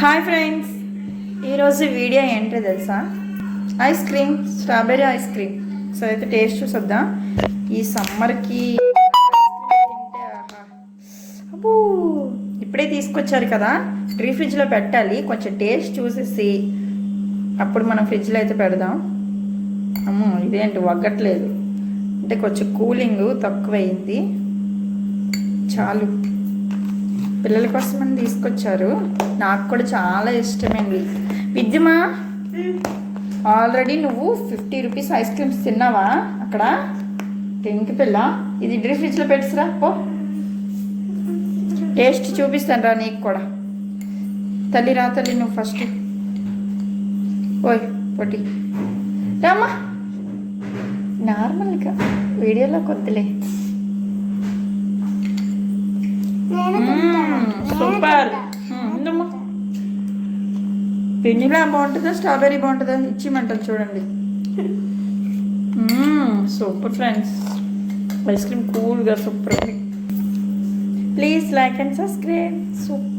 Hi friends ఈరోజు video ఏంటో తెలుసా? Ice cream strawberry ice cream so అయితే టేస్ట్ చూసొద్దాం? ఈ సమ్మర్కి అబ్బో! ఇప్పుడే తీసుకొచ్చారు కదా. ఫ్రీ ఫ్రిడ్జ్లో పెట్టాలి. కొంచెం టేస్ట్ చూసేసి అప్పుడు మనం ఫ్రిడ్జ్లో అయితే పెడదాం. అమ్మో ఇదేంటి? వగ్గట్లేదు. అంటే కొంచెం కూలింగ్ తక్కువైంది. చాలు. పిల్లల కోసమని తీసుకొచ్చారు. నాకు కూడా చాలా ఇష్టమైంది. విద్యమా? ఆల్రెడీ నువ్వు ఫిఫ్టీ రూపీస్ ఐస్ క్రీమ్స్ తిన్నావా? అక్కడ టెంకి పిల్ల. ఇది డ్రీ ఫ్రిడ్జ్లో పెట్టిసరా పో. టేస్ట్ చూపిస్తాను రా నీకు కూడా. తల్లి రా తల్లి నువ్వు ఫస్ట్. ఓయ్ పొట్టి రామ్మా. నార్మల్గా వీడియోలో కొద్దిలే వెనిలా బాగుంటుందా? స్ట్రాబెర్రీ బాగుంటుందా? ఇచ్చిమంటారు చూడండి. Super friends. ఐస్ క్రీమ్ కూల్గా super please like and subscribe. Super.